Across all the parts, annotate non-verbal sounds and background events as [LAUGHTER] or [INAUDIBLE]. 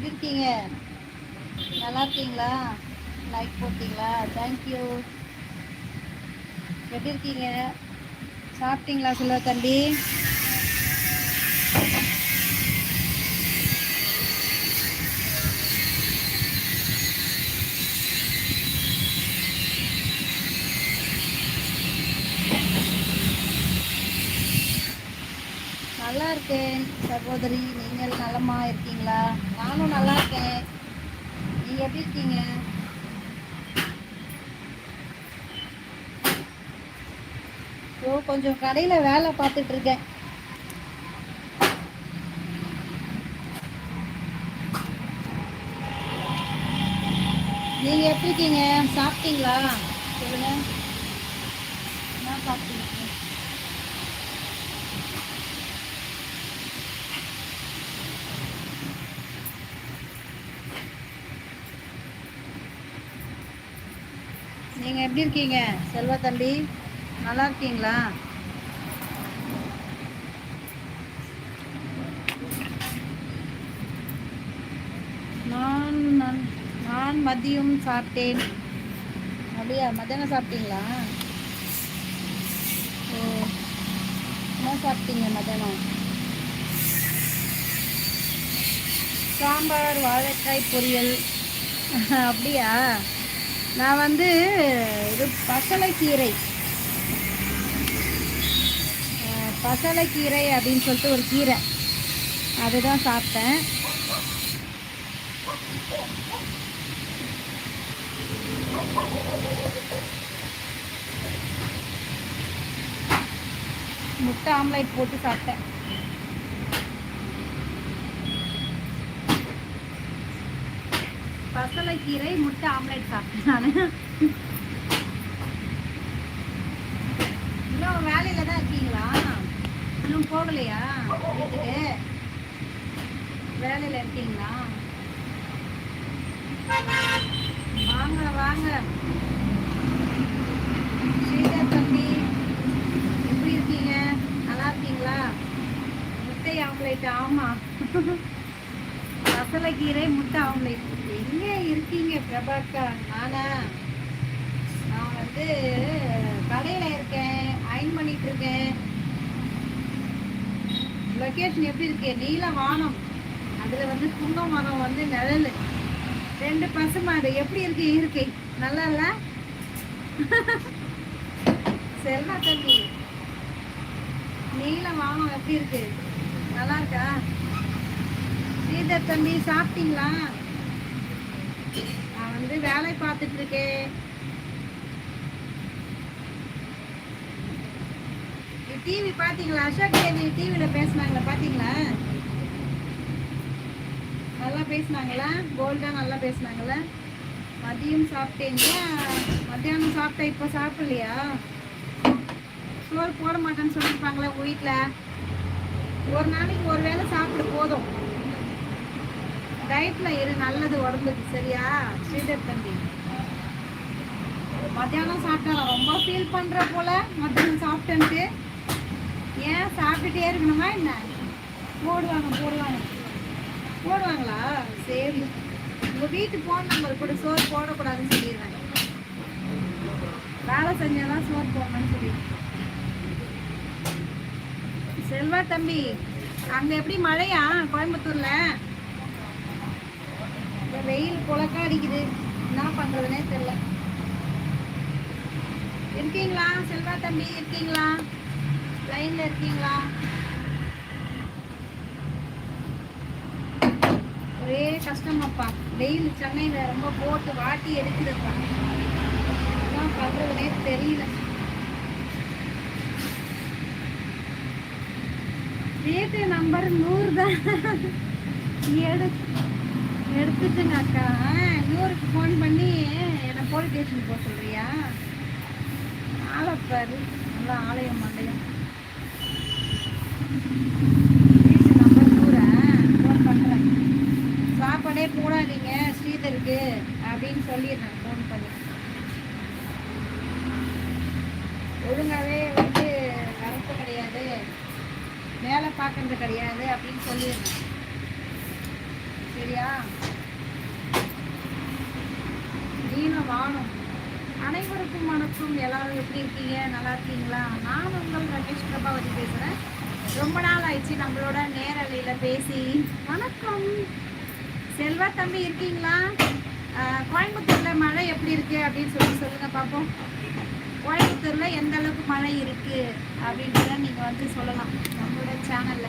எப்படி இருக்கீங்க? நல்லா இருக்கீங்களா? லைக் போட்டீங்களா? தேங்க்யூ எப்படி இருக்கீங்க? சாப்பிட்டீங்களா செல்வா நல்லா இருக்கேன் சகோதரி நீங்கள் நலமா இருக்கீங்களா? நானும் நல்லா இருக்கேன் நீங்க எப்படி இருக்கீங்க? ஓ கொஞ்சம் கடையில வேலை பார்த்துட்டு இருக்கேன். நீங்க எப்படி இருக்கீங்க? சாப்பிட்டீங்களா? சொல்லுங்க. என்ன சாப்பிட்டீங்க? நீங்கள் எப்படி இருக்கீங்க? செல்வா தம்பி நல்லா இருக்கீங்களா? நான் நான் நான் மதியம் சாப்பிட்டேன். அப்படியா? மத்தியானம் சாப்பிட்டீங்களா? ஓ என்ன சாப்பிட்டீங்க மத்தியானம்? சாம்பார் வாழைக்காய் பொரியல். [LAUGHS] அப்படியா? நான் வந்து இது பசலைக்கீரை. பசலைக்கீரை அப்படின்னு சொல்லிட்டு ஒரு கீரை. அதுதான் சாப்பிட்டேன். முட்டை ஆம்லேட் போட்டு சாப்பிட்டேன். பசலைக்கீரை முட்டை ஆம்லேட் சாப்பிட்டேன் நான். இன்னும் வேலையில தான் இருக்கீங்களா? இன்னும் போகலையா வீட்டுக்கு? வேலையில இருக்கீங்களா? வாங்க வாங்க. ஸ்ரீதர் தம்பி எப்படி இருக்கீங்க? நல்லா இருக்கீங்களா? முட்டை ஆம்லேட் ஆமா. பசலைக்கீரை முட்டை. ஆம்லேட் எங்க இருக்கீங்க பிரபாக்கா நானா? நான் வந்து கடையில இருக்கேன். அயன் பண்ணிட்டு இருக்கேன். லொக்கேஷன் எப்படி இருக்கு? நீல வானம். அதுல வந்து புங்க மரம் வந்து நிழல். ரெண்டு பசுமாடு எப்படி இருக்கு? இயற்கை. நல்லா இல்ல? [LAUGHS] செல்வா தம்பி நீல வானம் எப்படி இருக்கு? நல்லா இருக்கா? ஸ்ரீதர் தம்பி சாப்பிட்டீங்களா? நான் வந்து வேலை பார்த்துட்டு இருக்கேன். டிவி பார்த்தீங்களா? அசோக் தேவி டிவியில் பேசுனாங்களா? பார்த்தீங்களா? நல்லா பேசுனாங்களா? கோல்டா நல்லா பேசுனாங்களா? மதியம் சாப்பிட்டீங்களா? மத்தியானம் சாப்பிட்டேன் இப்போ சாப்பிடலையா? சோறு போட மாட்டேன்னு சொல்லியிருப்பாங்களா வீட்டில் ஒரு நாளைக்கு ஒரு வேளை சாப்பிட்டு போதும். டயட்ல இரு நல்லது உடம்புக்கு சரியா? ஸ்ரீதர் தம்பி. மத்தியானம் சாப்பிட்டா ரொம்ப ஃபீல் பண்ற போல மத்தியானம் சாப்பிட்டேன்ட்டு. ஏன் சாப்பிட்டுட்டே இருக்கணுமா என்ன? போடுவாங்க போடுவாங்க. போடுவாங்களா? சரி. உங்க வீட்டு ஃபோன் நம்பர் கூட சோறு போடக்கூடாதுன்னு சொல்லிடுவேன் வேலை செஞ்சாதான் சோறு போடணும்னு சொல்லி. செல்வா தம்பி அங்க எப்படி மழையா? கோயம்புத்தூர்ல? வெயில் புழக்கா அடிக்குது. என்ன பண்றதுனே தெரியல. இருக்கீங்களா? செல்வா தம்பி இருக்கீங்களா? லைன்ல இருக்கீங்களா? ஒரே கஷ்டமாப்பா. வெயில் சென்னையில ரொம்ப போட்டு வாட்டி எடுக்குதுப்பா. என்ன பண்றதுனே தெரியல. வீட்டு நம்பர் நூறு தான் எடு. எடுத்துட்டுங்க அக்கா ஃபோன் பண்ணி என்னை போலீஸ் ஸ்டேஷன் போக சொல்றியா? ஆளப்பாரு நல்லா ஆலயம் மண்டையம் வீட்டு நம்பர் நூறா ஃபோன் பண்ணுறேன் சாப்பாடே போடாதீங்க ஸ்ரீதருக்கு அப்படின்னு சொல்லிடுறேன் ஃபோன் பண்ணி. ஒழுங்காவே வந்து வரப்பு கிடையாது வேலை பார்க்கறது கிடையாது அப்படின்னு சொல்லிடுறேன். சரியா? நீல வானும் அனைவருக்கும் வணக்கம். எல்லாரும் எப்படி இருக்கீங்க? நல்லா இருக்கீங்களா? நான் உங்கள் ரமேஷ் பிரபாவதி பேசுகிறேன் ரொம்ப நாள் ஆயிடுச்சு நம்மளோட நேரலையில் பேசி. வணக்கம். செல்வா தம்பி இருக்கீங்களா? ஆஹ் கோயம்புத்தூர்ல மழை எப்படி இருக்கு அப்படின்னு சொல்லி சொல்லுங்க பார்ப்போம் கோயம்புத்தூர்ல எந்த அளவுக்கு மழை இருக்கு அப்படின்றத நீங்க வந்து சொல்லலாம். நம்மளோட சேனல்ல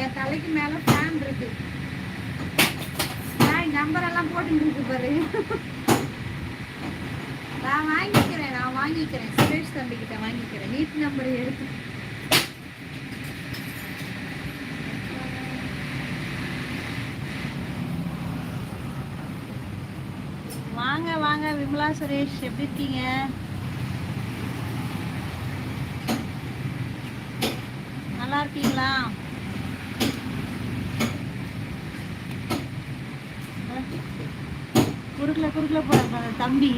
என் தலைக்கு மேல ஃபேன் இருக்கு. நம்பர் எல்லாம் போட்டு இருக்கு பாரு. நான் வாங்கிக்கிறேன் நான் வாங்கிக்கிறேன். சுரேஷ் தம்பி கிட்ட வாங்கிக்கிறேன். நீட் நம்பர் எடுத்து. வாங்க வாங்க விமலா சுரேஷ் எப்படி இருக்கீங்க? நல்லா இருக்கீங்களா? குறுக்கில் குறுக்கில் போற தம்பி.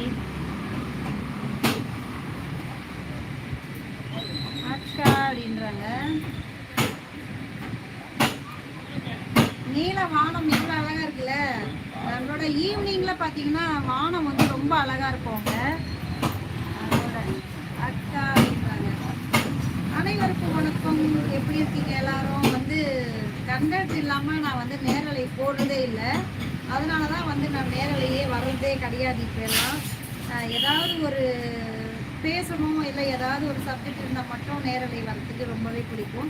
அக்கா அப்படின்றாங்க. நீல வானம் இவ்வளோ அழகா இருக்குல்ல? நம்மளோட ஈவினிங்ல பாத்தீங்கன்னா வானம் வந்து ரொம்ப அழகா இருக்கும்ங்க அக்கா அப்படின்றாங்க. அனைவருக்கும் வணக்கம். எப்படி இருக்கீங்க? எல்லாரும் வந்து கண்டக்ட் இல்லாமல் நான் வந்து நேரலை போடுறதே இல்லை. அதனால தான் வந்து நான் நேரலையே வர்றதே கிடையாது இப்போ ஏதாவது ஒரு பேசணும் இல்லை ஏதாவது ஒரு சப்ஜெக்ட் இருந்தால் மட்டும் நேரலை வரத்துக்கு ரொம்பவே பிடிக்கும்.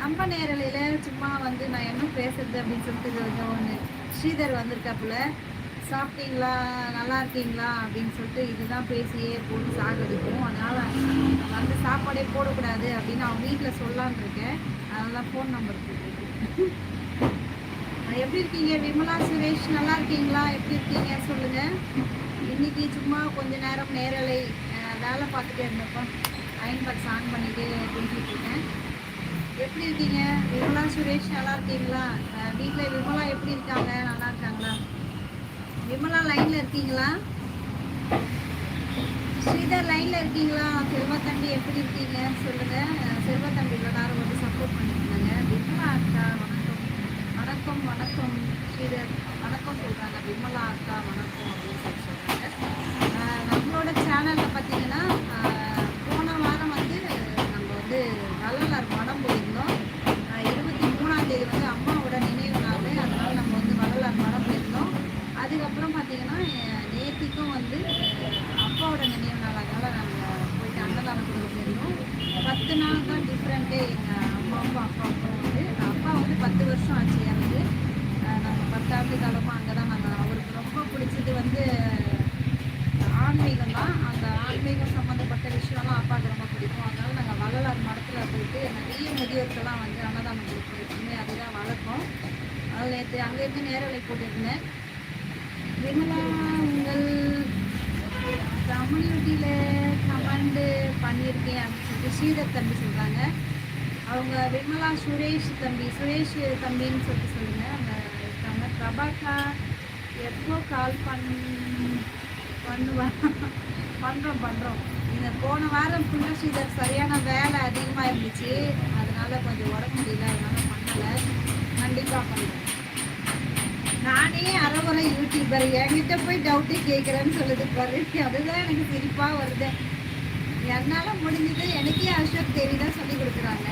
நம்ம நேரலையில் சும்மா வந்து நான் என்ன பேசுறது அப்படின்னு சொல்லிட்டு இது ஒன்று ஸ்ரீதர் வந்திருக்காப்புல. சாப்பிட்டீங்களா? நல்லா இருக்கீங்களா? அப்படின்னு சொல்லிட்டு இதுதான் பேசியே போட்டு சாகடிக்கும் அதனால் வந்து சாப்பாடே போடக்கூடாது அப்படின்னு அவன் வீட்டில் சொல்லான் இருக்கேன். அதெல்லாம் ஃபோன் நம்பர் கொடுத்துருக்கேன் எப்படி இருக்கீங்க? விமலா சுரேஷ் நல்லா இருக்கீங்களா? எப்படி இருக்கீங்க? சொல்லுங்க. இன்னைக்கு சும்மா கொஞ்ச நேரம் நேரலை வேலை பார்த்துட்டே இருந்தப்போ அயன் பாக்ஸ் ஆன் பண்ணிட்டு பேசிட்டு இருக்கேன். எப்படி இருக்கீங்க? விமலா சுரேஷ் நல்லா இருக்கீங்களா? வீட்டில் விமலா எப்படி இருக்காங்க? நல்லா இருக்காங்களா? விமலா லைன்ல இருக்கீங்களா? ஸ்ரீதர் லைன்ல இருக்கீங்களா? செல்வா தம்பி எப்படி இருக்கீங்க? சொல்லுங்க. செல்வா தம்பி எல்லாரும் வந்து சப்போர்ட் பண்ணுங்க விமலா அக்கா வணக்கம். வணக்கம் வணக்கம். இது வணக்கம் சொல்கிறாங்க விமலா அக்கா வணக்கம் அப்படின்னு சொல்லி சொல்கிறாங்க நம்மளோட சேனலில் பார்த்தீங்கன்னா அஹ், போன வாரம் வந்து நம்ம வந்து வள்ளலார் மடம் போயிருந்தோம் அஹ், இருபத்தி மூணாம் தேதி வந்து அம்மாவோட நினைவு நாள் அதனால நம்ம வந்து வள்ளலார் மடம் போயிருந்தோம் அதுக்கப்புறம் பார்த்தீங்கன்னா அஹ், நேத்திக்கும் வந்து அஹ், அப்பாவோட நினைவு நாள் அதனால நாங்கள் போயிட்டு அன்னதானம் கொடுக்க போயிருந்தோம் பத்து நாள் தான் டிஃப்ரெண்ட்டே எங்கள் அம்மாவுக்கும் அப்பாவுக்கும் வந்து அப்பா வந்து பத்து வருஷம் ஆச்சு இறந்து அஹ், நாங்கள் பத்தாண்டு காலமாக அங்கே தான் நாங்கள் அவருக்கு ரொம்ப பிடிச்சது வந்து ஆன்மீகம் தான் அந்த ஆன்மீகம் சம்மந்தப்பட்ட விஷயம்லாம் அப்பாவுக்கு ரொம்ப பிடிக்கும் அதனால நாங்கள் வள்ளலார் மடத்தில் போயிட்டு நிறைய முதியோருக்கெல்லாம் வந்து அன்னதானம் கொடுப்போம் அதுதான் வழக்கம். அதில் நேற்று அங்கேருந்து நேரலை போட்டிருந்தேன். விமலா உங்கள் கம்யூனிட்டியில் கமெண்டு பண்ணியிருக்கேன் அப்படின்னு சொல்லிட்டு ஸ்ரீதர் தம்பி சொல்கிறாங்க அவங்க விமலா சுரேஷ் தம்பி சுரேஷ் தம்பின்னு சொல்லிட்டு சொல்லுங்கள் அவங்க இருக்காங்க பிரபாக்கா எப்போ கால் பண் பண்ணுவா? பண்ணுறோம் பண்ணுறோம் இந்த போன வாரம் ஃபுல்லாக ஸ்ரீதர் சரியான வேலை அதிகமாக இருந்துச்சு. கொஞ்சம் உடம்பு முடியல அதனால பண்ணலை. கண்டிப்பாக பண்ணுறேன். நானே அறகுறை யூடியூபர் என்கிட்ட போய் டவுட்டே கேட்குறேன்னு சொல்லுது. பாரு அதுதான் எனக்கு சிரிப்பாக வருது. என்னால் முடிஞ்சது எனக்கே அசோக் தேவி தான் சொல்லி கொடுக்குறாங்க.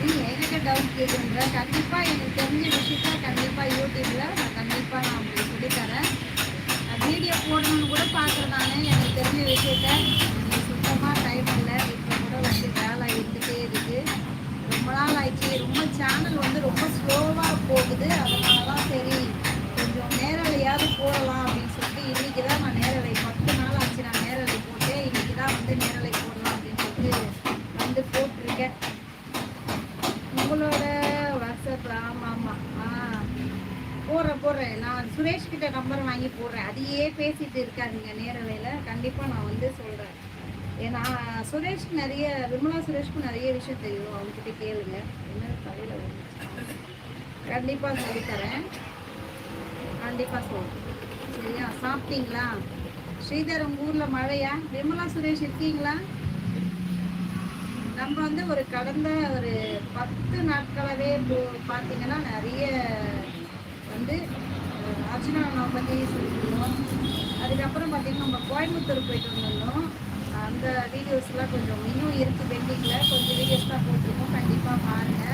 நீ என்கிட்ட டவுட் கேட்குற கண்டிப்பாக எனக்கு தெரிஞ்ச விஷயத்த கண்டிப்பாக யூடியூப்பில் நான் கண்டிப்பாக நான் உங்களுக்கு சொல்லித்தரேன் வீடியோ போடணும்னு கூட பார்க்குறேன் நான் எனக்கு தெரிஞ்ச விஷயத்த இருந்தது அதனால தான் சரி கொஞ்சம் நேரலையாவது போடலாம் அப்படின்னு சொல்லிட்டு இன்றைக்கி தான் நான் நேரலை பத்து நாள் ஆச்சு நான் நேரலை போட்டேன் இன்றைக்கி தான் வந்து நேரலை போடலாம் அப்படின்னு சொல்லிட்டு வந்து போட்டிருக்கேன். உங்களோட வாட்ஸ்அப்பில் ஆமாம் ஆமாம் ஆ போடுறேன் போடுறேன். நான் சுரேஷ் சுரேஷ்கிட்ட நம்பர் வாங்கி போடுறேன். அதையே பேசிகிட்டு இருக்காருங்க நேரலையில். கண்டிப்பாக நான் வந்து சொல்கிறேன் ஏன்னா சுரேஷ் நிறைய விமலா சுரேஷ்க்கு நிறைய விஷயம் தெரியும். அவங்ககிட்ட கேளுங்க. கண்டிப்பாக சொல்லித்தரேன். கண்டிப்பாக சொல்றேன் சரியா? சாப்பிட்டீங்களா? ஸ்ரீதர் உங்கள் ஊரில் மழையா? விமலா சுரேஷ் இருக்கீங்களா? நம்ம வந்து ஒரு கடந்த ஒரு பத்து நாட்களாகவே பார்த்தீங்கன்னா நிறைய வந்து அர்ஜுனா அர்ச்சனா பற்றி சொல்லியிருந்தோம். அதுக்கப்புறம் பார்த்தீங்கன்னா நம்ம கோயம்புத்தூர் போயிட்டு வந்திருந்தோம். அந்த வீடியோஸ்லாம் கொஞ்சம் இன்னும் இருக்குது பெண்டிங்கில் கொஞ்சம் வீடியோஸ் தான் போட்டிருக்கோம். கண்டிப்பாக பாருங்கள்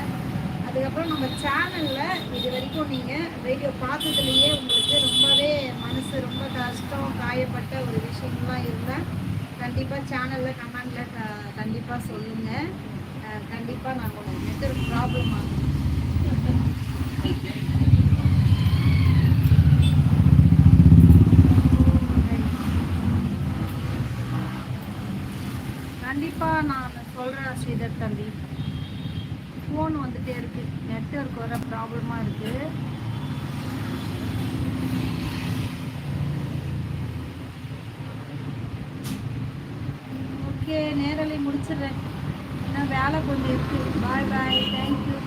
அதுக்கப்புறம் நம்ம சேனலில் இது வரைக்கும் நீங்கள் வீடியோ பார்த்ததுலேயே உங்களுக்கு ரொம்பவே மனசு ரொம்ப கஷ்டம் காயப்பட்ட ஒரு விஷயங்கள்லாம் இருந்தால் கண்டிப்பாக சேனலில் கமெண்டில் க கண்டிப்பாக சொல்லுங்கள் கண்டிப்பாக நான் உங்களுக்கு ஒரு ப்ராப்ளம் ஆகும் கண்டிப்பாக நான் சொல்கிறேன் ஸ்ரீதர் தம்பி. ஃபோன் வந்துட்டே இருக்கு. நெட்ஒர்க் வர ப்ராப்ளமாக இருக்கு. ஓகே நேரலை முடிச்சிடுறேன். ஏன்னா வேலை கொஞ்சம் இருக்கு. பாய் பாய் தேங்க்யூ